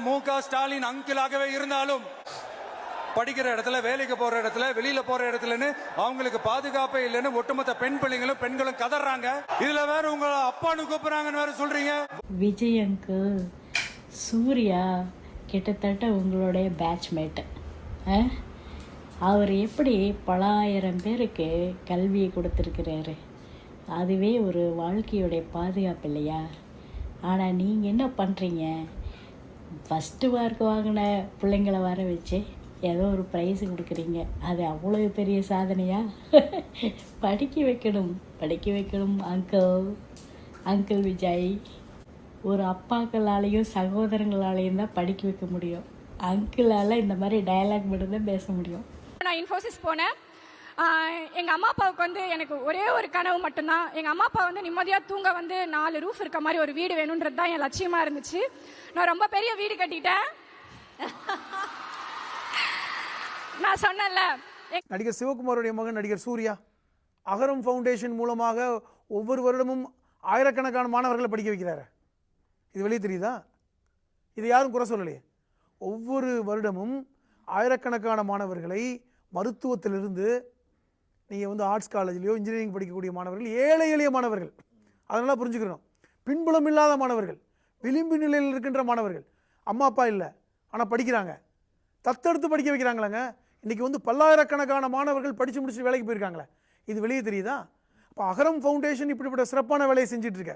மு க ஸ்டாலின் அங்கிளாகவே இருந்தாலும் படிக்கிற இடத்துல வேலைக்கு போற இடத்துல வெளியில போற இடத்துலன்னு அவங்களுக்கு பாதுகாப்பே இல்லைன்னு ஒட்டுமொத்த பெண் பிள்ளைங்களும் பெண்களும் கதறாங்க. இதுல வேற உங்க அப்பான்னு கூப்பிடுறாங்கன்னு வேற சொல்றீங்க. விஜய் அங்கிள் சூர்யா கிட்டத்தட்ட உங்களுடைய பேட்ச்மேட்டு அவர் எப்படி பலாயிரம் பேருக்கு கல்வியை கொடுத்துருக்கிறாரு? அதுவே ஒரு வாழ்க்கையுடைய பாதுகாப்பு இல்லையா? ஆனால் நீங்கள் என்ன பண்ணுறீங்க ஃபஸ்ட்டு மார்க் வாங்கின பிள்ளைங்கள வர வச்சு ஏதோ ஒரு ப்ரைஸ் கொடுக்குறீங்க. அது அவ்வளோ பெரிய சாதனையா? படிக்க வைக்கணும் படிக்க வைக்கணும் அங்கிள் அங்கிள் விஜய். ஒரு அப்பாக்களாலேயும் சகோதரங்களாலேயும் தான் படிக்க வைக்க முடியும். அங்கிளால் இந்த மாதிரி டயலாக் மட்டும்தான் பேச முடியும். நான் இன்ஃபோசிஸ் போனேன். எங்கள் அம்மா அப்பாவுக்கு வந்து எனக்கு ஒரே ஒரு கனவு மட்டும்தான். எங்கள் அம்மா அப்பா வந்து நிம்மதியாக தூங்க வந்து நாலு ரூஃப் இருக்க மாதிரி ஒரு வீடு வேணுன்றது தான் என் லட்சியமாக இருந்துச்சு. நான் ரொம்ப பெரிய வீடு கட்டிட்டேன். நான் சொன்னேன்ல நடிகர் சிவகுமாருடைய மகன் நடிகர் சூர்யா அகரம் ஃபவுண்டேஷன் மூலமாக ஒவ்வொரு வருடமும் ஆயிரக்கணக்கான மாணவர்களை படிக்க வைக்கிறாரு. இது வெளியே தெரியுதா? இது யாரும் குறை சொல்லலையே. ஒவ்வொரு வருடமும் ஆயிரக்கணக்கான மாணவர்களை மருத்துவத்திலிருந்து நீங்கள் வந்து ஆர்ட்ஸ் காலேஜ்லையோ இன்ஜினியரிங் படிக்கக்கூடிய மாணவர்கள் ஏழை எளிய மாணவர்கள். அதனால் புரிஞ்சுக்கணும். பின்புலம் இல்லாத மாணவர்கள் விளிம்பு நிலையில் இருக்கின்ற மாணவர்கள். அம்மா அப்பா இல்லை. ஆனால் படிக்கிறாங்க. தத்தெடுத்து படிக்க வைக்கிறாங்களாங்க. இன்றைக்கி வந்து பல்லாயிரக்கணக்கான மாணவர்கள் படித்து முடிச்சுட்டு வேலைக்கு போயிருக்காங்களே. இது வெளியே தெரியுதா? அப்போ அகரம் ஃபவுண்டேஷன் இப்படிப்பட்ட சிறப்பான வேலையை செஞ்சிட்ருக்க